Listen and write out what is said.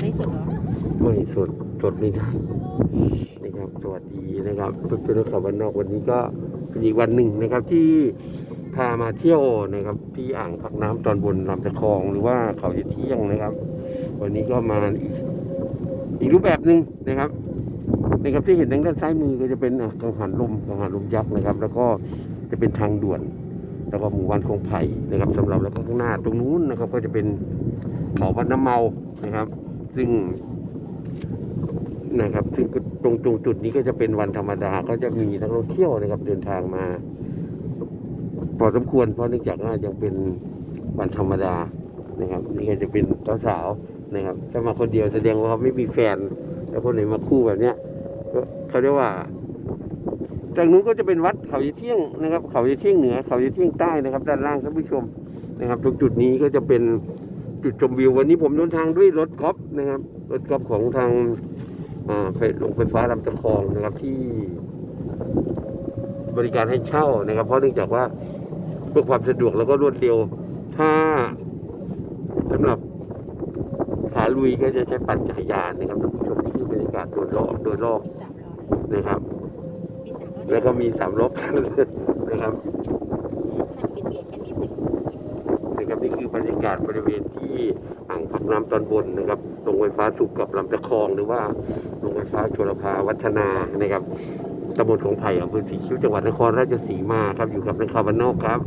ได้สดเหรอไม่สดสดไม่ได้นะครับสวัสดีนะครับเพื่อนๆข่าววันนอกวันนี้ก็เป็นอีกวันหนึ่งนะครับที่พามาเที่ยวนะครับ ที่อ่างพักน้ำตอนบนลำตะคองหรือว่าเขาจะเที่ยงนะครับ วันนี้ก็มาอีกอีกรูปแบบหนึ่งนะครับนะครับที่เห็นทางด้านซ้ายมือก็จะเป็นอะกังหันลมกังหันลมยักษ์นะครับ แล้วก็จะเป็นทางด่วน แล้วก็หมู่บ้านคงไผ่นะครับสำหรับแล้วก็ข้างหน้าตรงนู้นนะครับ ก็จะเป็นเขาวัดน้ำเมานะครับ ซึ่งนะครับ ซึ่งตรงตรงจุดนี้ก็จะเป็นวันธรรมดา ก็จะมีนักท่องเที่ยวนะครับ เดินทางมา พอสมควรเพราะเนื่องจากว่ายังเป็นวันธรรมดานะครับ นี่ก็จะเป็นสาวๆนะครับถ้ามาคนเดียวแสดงว่าเขาไม่มีแฟน แล้วคนไหนมาคู่แบบเนี้ยก็เขาเรียกว่าจากนู้นก็จะเป็นวัดเขาเที่ยงนะครับ เขาเที่ยงเหนือ เขาเที่ยงใต้นะครับ ด้านล่างท่านผู้ชมนะครับตรงจุดนี้ก็จะเป็น จุดชมวิว วันนี้ผมเดินทางด้วยรถกอล์ฟนะครับรถกอล์ฟของทางอ่าไฟลงไฟฟ้าลำตะคองนะครับที่บริการให้เช่านะครับ เพราะเนื่องจากว่าเพื่อความสะดวกแล้วก็รวดเร็ว ถ้าสำหรับขาลุยก็จะใช้ปั่นจักรยานนะครับท่านผู้ชมนี่คือบรรยากาศโดยรอบโดยรอบมีสามล้อนะครับมีสามล้อแล้วก็มีสามล้อกันนะครับมันปิดเบรกกันนิดนึงนะครับ นี่คือบรรยากาศบริเวณที่อ่างพักน้ำตอนบนนะครับโรงไฟฟ้าสุขกับลำตะคอง หรือว่าโรงไฟฟ้าชลภาวัฒนานะครับตำบลของไผ่อำเภอสีคิ้วจังหวัดนครราชสีมาครับอยู่กับนักข่าวบ้านนอกครับ